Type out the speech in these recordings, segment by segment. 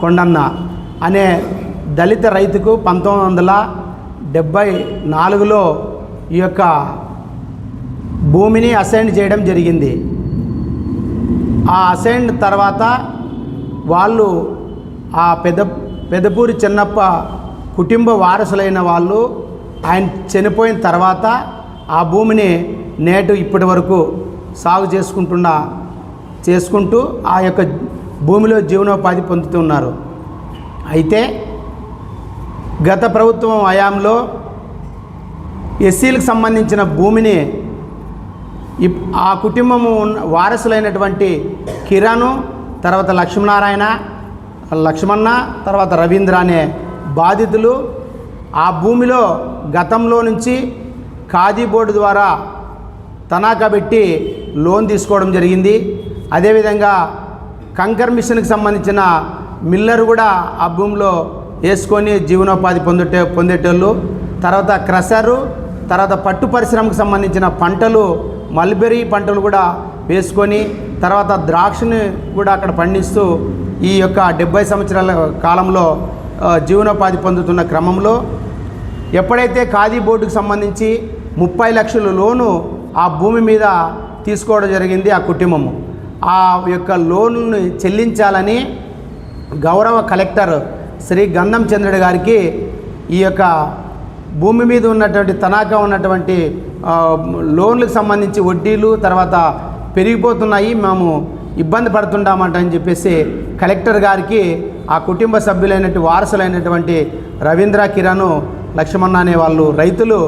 కొండన్న అనే దళిత రైతుకు పంతొమ్మిది వందల డెబ్భై నాలుగులో ఈ యొక్క భూమిని అసైన్ చేయడం జరిగింది. ఆ అసైన్ తర్వాత వాళ్ళు ఆ పెద్ద పెదపూరి చిన్నప్ప కుటుంబ వారసులైన వాళ్ళు ఆయన చనిపోయిన తర్వాత ఆ భూమిని నేటు ఇప్పటి వరకు సాగు చేసుకుంటున్న చేసుకుంటూ ఆ యొక్క భూమిలో జీవనోపాధి పొందుతున్నారు. అయితే గత ప్రభుత్వం హయాంలో ఎస్సీలకు సంబంధించిన భూమిని ఇప్- ఆ కుటుంబము ఉన్న వారసులైనటువంటి కిరణ్ తర్వాత లక్ష్మీనారాయణ లక్ష్మణ తర్వాత రవీంద్ర అనే బాధితులు ఆ భూమిలో గతంలో నుంచి ఖాదీ బోర్డు ద్వారా తనాఖా పెట్టి లోన్ తీసుకోవడం జరిగింది. అదేవిధంగా కంకర్ మిషన్కి సంబంధించిన మిల్లర్ కూడా ఆ భూమిలో వేసుకొని జీవనోపాధి పొందుటే పొందేటోళ్ళు. తర్వాత క్రషరు తర్వాత పట్టు పరిశ్రమకు సంబంధించిన పంటలు మల్బెరీ పంటలు కూడా వేసుకొని తర్వాత ద్రాక్షని కూడా అక్కడ పండిస్తూ ఈ యొక్క డెబ్బై సంవత్సరాల కాలంలో జీవనోపాధి పొందుతున్న క్రమంలో ఎప్పుడైతే ఖాదీ బోర్డుకు సంబంధించి ముప్పై లక్షల లోను ఆ భూమి మీద తీసుకోవడం జరిగింది ఆ కుటుంబము. ఆ యొక్క లోన్ను చెల్లించాలని గౌరవ కలెక్టర్ శ్రీ గంధం చంద్రుడి గారికి ఈ యొక్క భూమి మీద ఉన్నటువంటి తనాఖా ఉన్నటువంటి లోన్లకు సంబంధించి వడ్డీలు తర్వాత పెరిగిపోతున్నాయి మేము ఇబ్బంది పడుతుంటామంట అని చెప్పేసి కలెక్టర్ గారికి ఆ కుటుంబ సభ్యులైనటువంటి వారసులైనటువంటి రవీంద్ర కిరణ్ లక్ష్మణ అనే వాళ్ళు రైతులు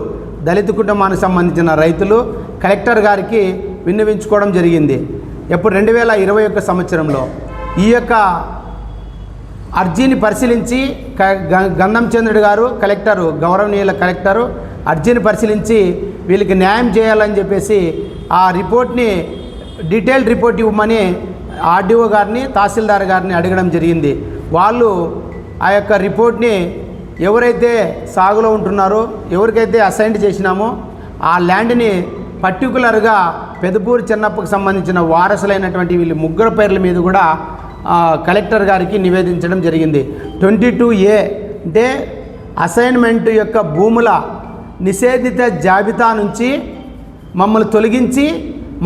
దళిత కుటుంబానికి సంబంధించిన రైతులు కలెక్టర్ గారికి విన్నవించుకోవడం జరిగింది. ఎప్పుడు రెండు వేల ఇరవై ఒక్క సంవత్సరంలో ఈ యొక్క అర్జీని పరిశీలించి గంధం చంద్రుడు గారు కలెక్టరు గౌరవనీయుల కలెక్టరు అర్జీని పరిశీలించి వీళ్ళకి న్యాయం చేయాలని చెప్పేసి ఆ రిపోర్ట్ని డీటెయిల్డ్ రిపోర్ట్ ఇవ్వమని ఆర్డీఓ గారిని తహసీల్దార్ గారిని అడగడం జరిగింది. వాళ్ళు ఆ యొక్క రిపోర్ట్ని ఎవరైతే సాగులో ఉంటున్నారో ఎవరికైతే అసైన్ చేసినామో ఆ ల్యాండ్ని పర్టికులర్గా పెదపూరి చిన్నప్పకు సంబంధించిన వారసులైనటువంటి వీళ్ళు ముగ్గురు పేర్ల మీద కూడా కలెక్టర్ గారికి నివేదించడం జరిగింది. ట్వంటీ టూ ఏ అంటే అసైన్మెంట్ యొక్క భూముల నిషేధిత జాబితా నుంచి మమ్మల్ని తొలగించి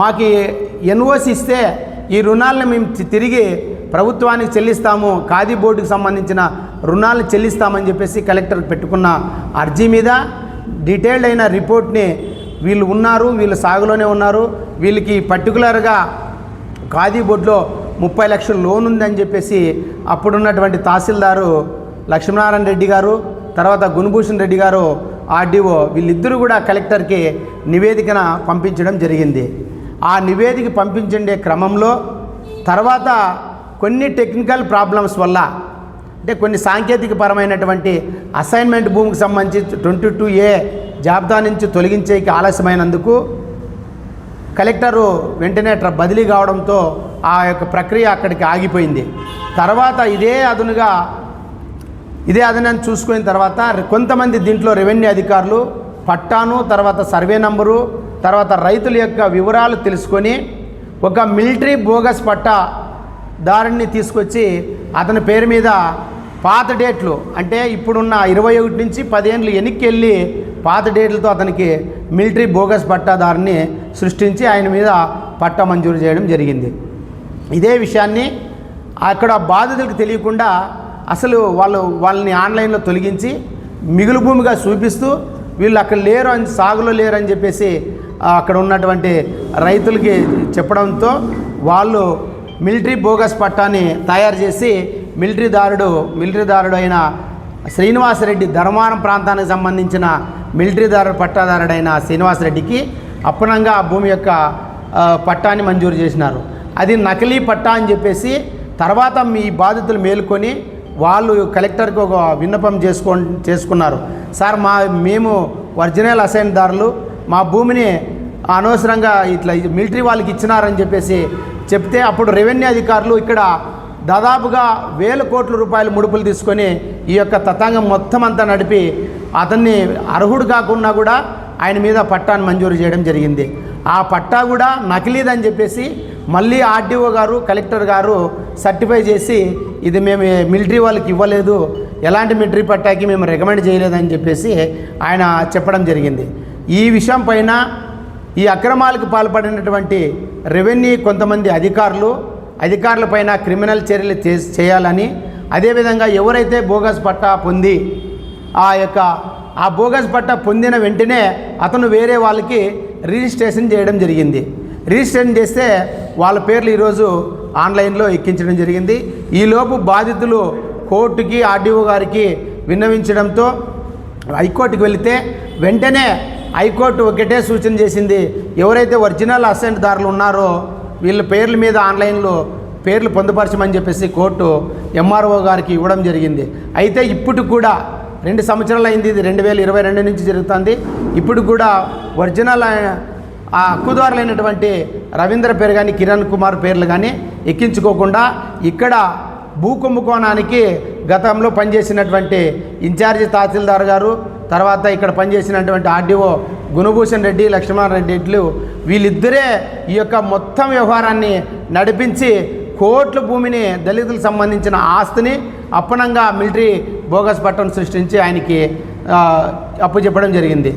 మాకు ఎన్ఓసి ఇస్తే ఈ రుణాలను మేము తిరిగి ప్రభుత్వానికి చెల్లిస్తాము ఖాదీ బోర్డుకి సంబంధించిన రుణాలను చెల్లిస్తామని చెప్పేసి కలెక్టర్ పెట్టుకున్న అర్జీ మీద డీటెయిల్డ్ అయిన రిపోర్ట్ని వీళ్ళు ఉన్నారు వీళ్ళు సాగులోనే ఉన్నారు వీళ్ళకి పర్టికులర్గా ఖాదీ బోర్డులో ముప్పై లక్షల లోన్ ఉందని చెప్పేసి అప్పుడున్నటువంటి తహసీల్దారు లక్ష్మీనారాయణ రెడ్డి గారు తర్వాత గుణభూషణ్ రెడ్డి గారు ఆర్డీఓ వీళ్ళిద్దరూ కూడా కలెక్టర్కి నివేదికన పంపించడం జరిగింది. ఆ నివేదిక పంపించే క్రమంలో తర్వాత కొన్ని టెక్నికల్ ప్రాబ్లమ్స్ వల్ల అంటే కొన్ని సాంకేతిక పరమైనటువంటి అసైన్మెంట్ భూమికి సంబంధించి ట్వంటీ టూ ఏ జాబితా నుంచి తొలగించేకి ఆలస్యమైనందుకు కలెక్టరు వెంటనే బదిలీ కావడంతో ఆ యొక్క ప్రక్రియ అక్కడికి ఆగిపోయింది. తర్వాత ఇదే అదునుగా ఇదే అదనని చూసుకున్న తర్వాత కొంతమంది దీంట్లో రెవెన్యూ అధికారులు పట్టాను తర్వాత సర్వే నంబరు తర్వాత రైతుల యొక్క వివరాలు తెలుసుకొని ఒక మిలిటరీ బోగస్ పట్టా దారిని తీసుకొచ్చి అతని పేరు మీద పాత డేట్లు అంటే ఇప్పుడున్న ఇరవై ఒకటి నుంచి పదేళ్ళు వెనక్కి వెళ్ళి పాత డేట్లతో అతనికి మిలిటరీ బోగస్ పట్టాదారుని సృష్టించి ఆయన మీద పట్టా మంజూరు చేయడం జరిగింది. ఇదే విషయాన్ని అక్కడ బాధితులకు తెలియకుండా అసలు వాళ్ళు వాళ్ళని ఆన్లైన్లో తొలగించి మిగులు భూమిగా చూపిస్తూ వీళ్ళు అక్కడ లేరు అని సాగులో లేరు అని చెప్పేసి అక్కడ ఉన్నటువంటి రైతులకి చెప్పడంతో వాళ్ళు మిలిటరీ బోగస్ పట్టాని తయారు చేసి మిలిటరీదారుడు మిలిటరీదారుడు అయిన శ్రీనివాసరెడ్డి ధర్మారం ప్రాంతానికి సంబంధించిన మిలిటరీదారుడు పట్టాదారుడైన శ్రీనివాసరెడ్డికి అప్పనంగా ఆ భూమి యొక్క పట్టాన్ని మంజూరు చేసినారు. అది నకిలీ పట్టా అని చెప్పేసి తర్వాత మీ బాధితులు మేలుకొని వాళ్ళు కలెక్టర్కి ఒక విన్నపం చేసుకో చేసుకున్నారు. సార్ మా మేము ఒరిజినల్ అసైన్దారులు మా భూమిని అనవసరంగా ఇట్లా మిలిటరీ వాళ్ళకి ఇచ్చినారని చెప్పేసి చెప్తే అప్పుడు రెవెన్యూ అధికారులు ఇక్కడ దాదాపుగా వేల కోట్ల రూపాయలు ముడుపులు తీసుకొని ఈ యొక్క తతంగం మొత్తం అంతా నడిపి అతన్ని అర్హుడు కాకుండా కూడా ఆయన మీద పట్టాను మంజూరు చేయడం జరిగింది. ఆ పట్టా కూడా నకిలీదని చెప్పేసి మళ్ళీ ఆర్డీఓ గారు కలెక్టర్ గారు సర్టిఫై చేసి ఇది మేము మిలిటరీ వాళ్ళకి ఇవ్వలేదు ఎలాంటి మిలిటరీ పట్టాకి మేము రికమెండ్ చేయలేదని చెప్పేసి ఆయన చెప్పడం జరిగింది. ఈ విషయం పైన ఈ అక్రమాలకు పాల్పడినటువంటి రెవెన్యూ కొంతమంది అధికారులు అధికారులపైన క్రిమినల్ చర్యలు చే- చేయాలని అదేవిధంగా ఎవరైతే బోగస్ పట్టా పొంది ఆ యొక్క ఆ బోగస్ పట్టా పొందిన వెంటనే అతను వేరే వాళ్ళకి రిజిస్ట్రేషన్ చేయడం జరిగింది. రిజిస్ట్రేషన్ చేస్తే వాళ్ళ పేర్లు ఈరోజు ఆన్లైన్లో ఎక్కించడం జరిగింది. ఈలోపు బాధితులు కోర్టుకి ఆర్డీఓ గారికి విన్నవించడంతో హైకోర్టుకి వెళితే వెంటనే హైకోర్టు ఒకటే సూచన చేసింది. ఎవరైతే ఒరిజినల్ అసెంట్దారులు ఉన్నారో వీళ్ళ పేర్ల మీద ఆన్లైన్లో పేర్లు పొందుపరచమని చెప్పేసి కోర్టు ఎంఆర్ఓ గారికి ఇవ్వడం జరిగింది. అయితే ఇప్పుడు కూడా రెండు సంవత్సరాలు అయింది ఇది రెండు వేల ఇరవై రెండు నుంచి జరుగుతుంది. ఇప్పుడు కూడా ఒరిజినల్ ఆ- హక్కుదారులైనటువంటి రవీంద్ర పేరు కానీ కిరణ్ కుమార్ పేర్లు కానీ ఎక్కించుకోకుండా ఇక్కడ భూ కుంభకోణానికి గతంలో పనిచేసినటువంటి ఇన్ఛార్జి తహసీల్దార్ గారు తర్వాత ఇక్కడ పనిచేసినటువంటి ఆర్డీఓ గుణభూషణ్ రెడ్డి లక్ష్మణ్ రెడ్డిలు వీళ్ళిద్దరే ఈ యొక్క మొత్తం వ్యవహారాన్ని నడిపించి కోట్ల భూమిని దళితులకు సంబంధించిన ఆస్తిని అప్పనంగా మిలిటరీ బోగస్ పట్టణం సృష్టించి ఆయనకి అప్పు చెప్పడం జరిగింది.